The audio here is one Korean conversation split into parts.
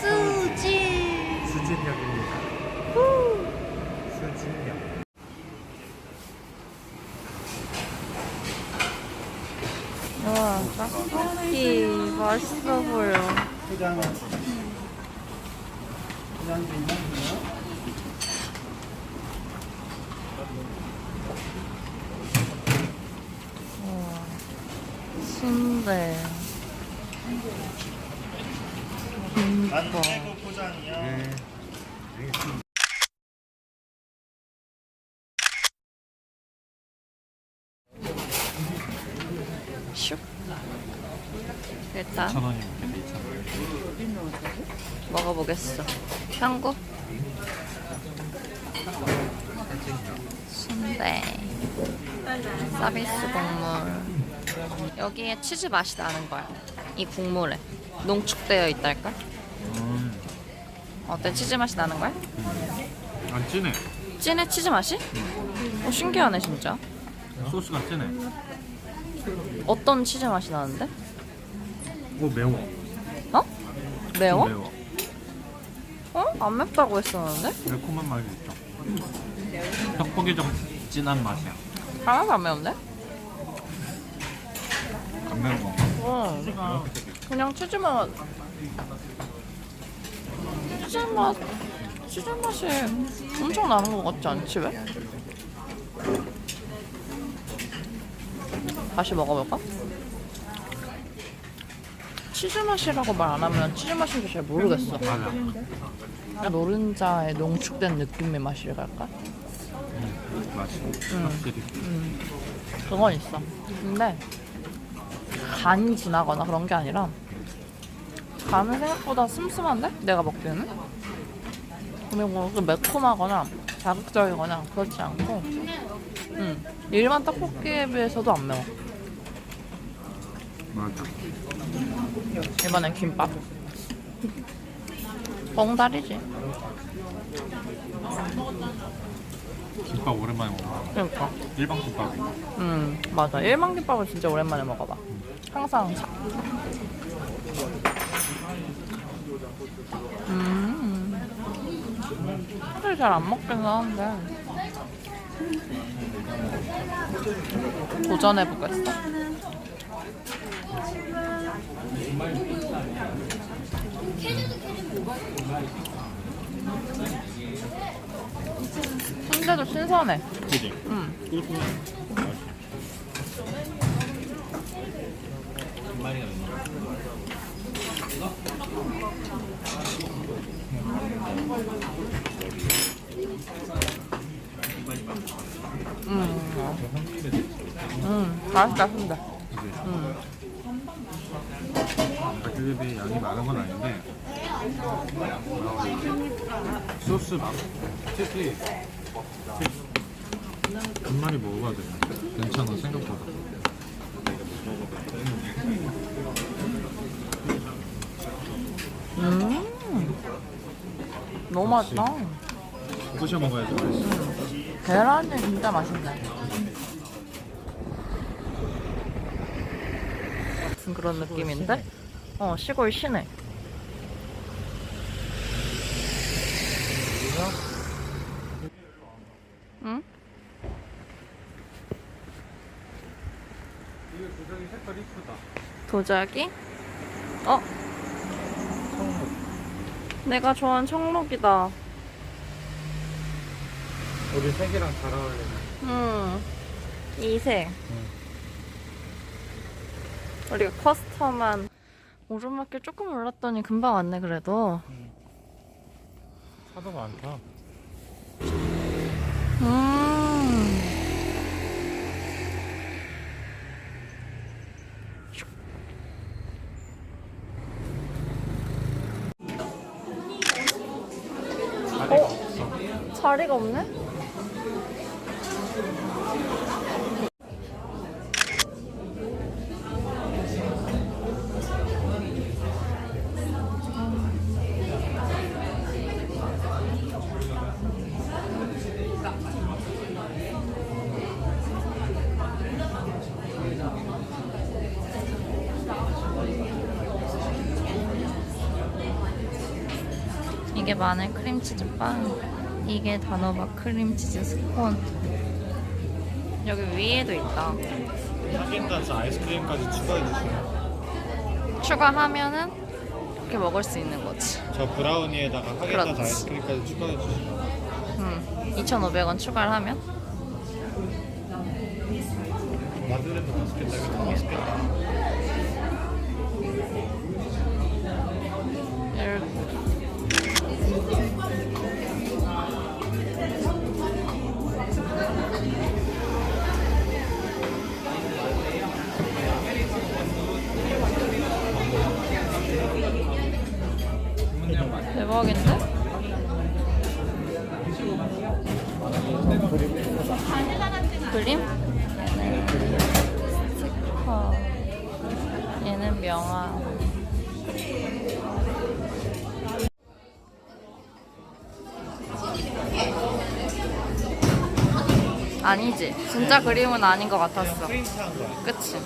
수지. 수진역입니다. 떡볶이 맛있어 보여. 포장은 포장도 있나요? 우와, 순대. 김밥. 네. 슉. 일단 원. 먹어보겠어.香菇. 순대. 서비스 국물. 여기에 치즈 맛이 나는 거야. 이 국물에. 농축되어 있달까? 음, 어때? 치즈 맛이 나는 거야? 안 진해. 찐해 치즈 맛이? 어, 신기하네 진짜. 소스가 진해. 어떤 치즈 맛이 나는데? 오 매워. 어? 매워? 좀 매워. 어? 안 맵다고 했었는데? 매콤한 맛이 있죠. 떡볶이 좀 진한 맛이야. 하나도 안 매운데? 안 매워. 어. 그냥 치즈 맛. 치즈 맛. 치즈 맛이 엄청 나는 것 같지 않지 왜? 다시 먹어볼까? 치즈 맛이라고 말 안 하면 치즈 맛인지 잘 모르겠어. 맞아. 노른자의 농축된 느낌의 맛이랄까? 맛이 확실히. 그건 있어. 근데 간이 진하거나 그런 게 아니라 간은 생각보다 슴슴한데? 내가 먹기에는? 그리고 그 매콤하거나 자극적이거나 그렇지 않고 음, 일반 떡볶이에 비해서도 안 매워. 맞아. 이번엔 김밥. 뻥다리지. 김밥 오랜만에 먹어. 그러니까. 일반 김밥이. 음, 맞아. 일반 김밥은 진짜 오랜만에 먹어봐. 항상 사. 음. 사실 잘 안 먹기는 하는데. 도전해보겠어. 순대도 신선해. 그지? 음. 꿀꿀. 음, 맛있다, 순대. 음. 비해 양이 많은 건 아닌데 소스 맛 특히 한 마리 먹어봐야 돼 괜찮아 생각보다 음. 너무 맛있다. 부셔 먹어야지 맛있어 계란이 진짜 맛있네. 같은 그런 느낌인데? 어, 시골 시내. 응? 이거 주사기 색깔 이쁘다 도자기? 어? 내가 좋아하는 청록이다. 우리 색이랑 잘 어울리네 음, 이색. 우리가 커스텀한 오르막길 조금 올랐더니 금방 왔네 그래도. 차도 많다 음. 자리가 없네? 이게 마늘 크림치즈 빵. 이게 단호박 크림치즈 스콘. 여기 위에도 있다. 하겐다즈 아이스크림까지 추가해 주세요. 추가하면은 이렇게 먹을 수 있는 거지. 저 브라우니에다가 그렇지. 아이스크림까지 추가해 주세요. 음, 2,500원 추가를 하면 마들렌도 맛있겠다. 더 맛있겠다. 대박인데? 그림? 얘는 스티커 얘는 명화 아니지 진짜 그림은 아닌 것 같았어. 그치?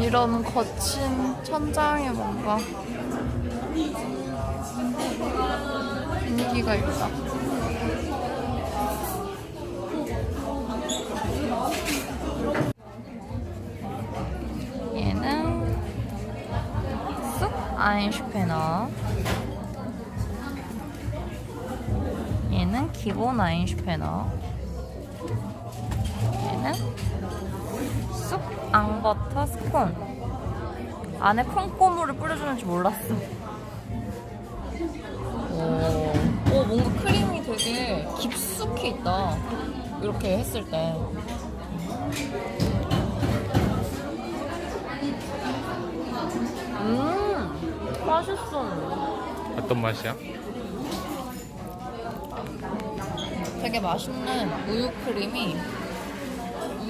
이런 거친 천장에 뭔가 분위기가 있다. 얘는 쑥 아인슈페너. 얘는 기본 아인슈페너. 얘는 쑥 앙버터 스콘. 안에 콩고물을 뿌려주는지 몰랐어. 오, 오 뭔가 크림이 되게 깊숙이 있다. 이렇게 했을 때. 음, 맛있어. 어떤 맛이야? 되게 맛있는 우유 크림이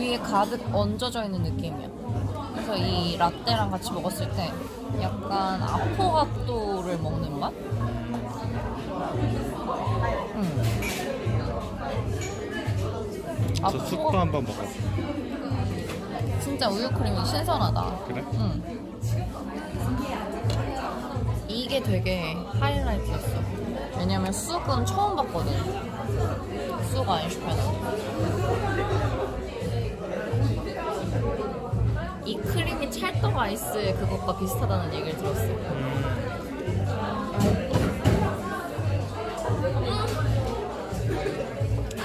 위에 가득 얹어져 있는 느낌이야. 그래서 이 라떼랑 같이 먹었을 때 약간 아포가토를 먹는 맛? 응. 저 쑥도 아포가 한번 먹어봐. 진짜 우유 크림이 신선하다. 그래? 응. 이게 되게 하이라이트였어. 왜냐면 쑥은 처음 봤거든. 쑥 아인슈페너. 찰떡 아이스 그것과 비슷하다는 얘기를 들었어. 음.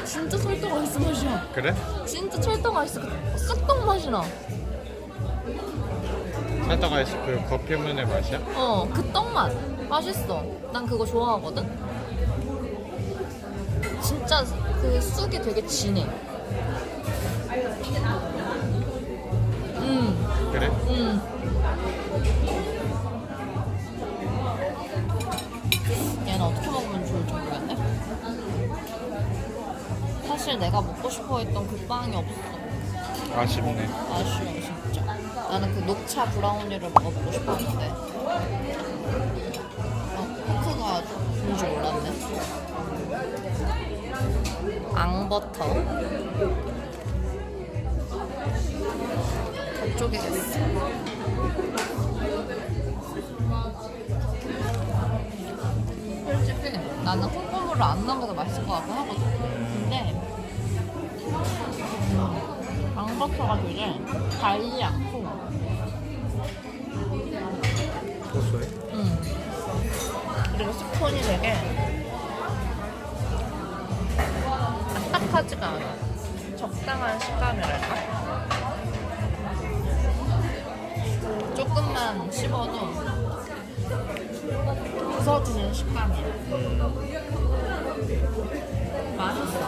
진짜 찰떡 아이스 맛이야. 그래? 진짜 찰떡 아이스 쑥떡 맛이 나. 찰떡 아이스크림 커피문의 맛이야? 어, 그 떡맛. 맛있어. 난 그거 좋아하거든. 진짜 그 쑥이 되게 진해. 음, 그래? 음. 얘는 어떻게 먹으면 좋을지 모르겠네. 사실 내가 먹고 싶어 했던 그 빵이 없어. 아쉽네. 아쉬워 진짜 나는 그 녹차 브라우니를 먹어보고 싶었는데 어, 포크가 뭔지 몰랐네 앙버터 저쪽이겠어 솔직히 나는 콩고물을 안 넣은 게더 맛있을 것 같긴 하거든. 근데 앙버터가 되게 달지 않고. 고소해? 음. 그리고 스콘이 되게 딱딱하지가 않아. 적당한 식감이랄까 조금만 씹어도 부서지는 식감이야 맛있어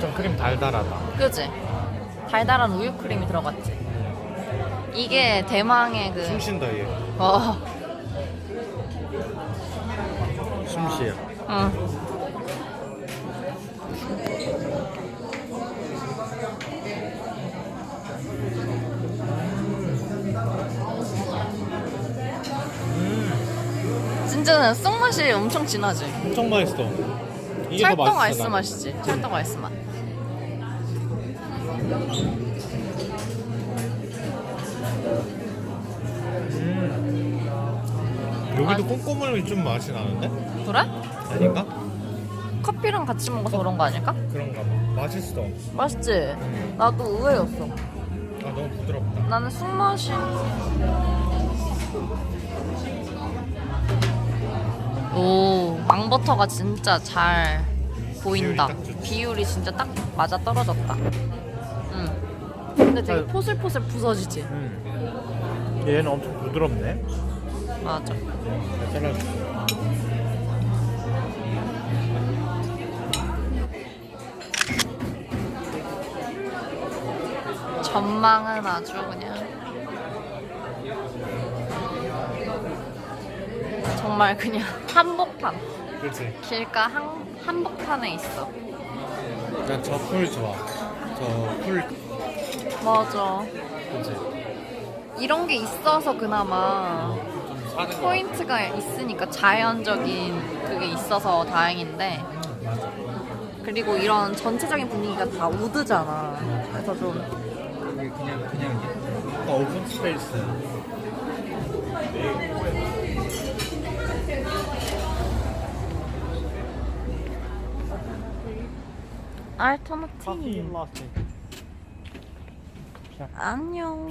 좀 크림 달달하다. 그지? 달달한 우유 크림이 들어갔지. 이게 대망의 그 숨 쉰다 얘. 어. 숨 쉬어. 응. 진짜 쑥맛이 엄청 진하지? 엄청 맛있어. 이게 더 찰떡 맛있어. 아이스 나는. 맛이지? 찰떡 아이스 맛. 여기도 아. 꼼꼼함이 좀 맛이 나는데? 그래? 아닌가? 커피랑 같이 먹어서 그런 거 아닐까? 그런가 봐. 맛있어. 맛있지? 나도 의외였어. 아 너무 부드럽다. 나는 쑥맛이 오. 망버터가 진짜 잘 보인다. 비율이 진짜 딱 맞아 떨어졌다. 응. 근데 되게 잘- 포슬포슬 부서지지? 음. 얘는 엄청 부드럽네. 맞아. 전망은 아주 그냥 정말 그냥 한복판 그렇지. 길가 한, 한복판에 있어 난 저 풀 좋아. 저 풀. 맞아 그렇지. 이런 게 있어서 그나마 좀 사는 거. 포인트가 있으니까 자연적인 그게 있어서 다행인데 맞아. 그리고 이런 전체적인 분위기가 다 우드잖아 그래서 좀 이게 그냥 그냥 어, 오픈 스페이스. 알터너티 라떼. 안녕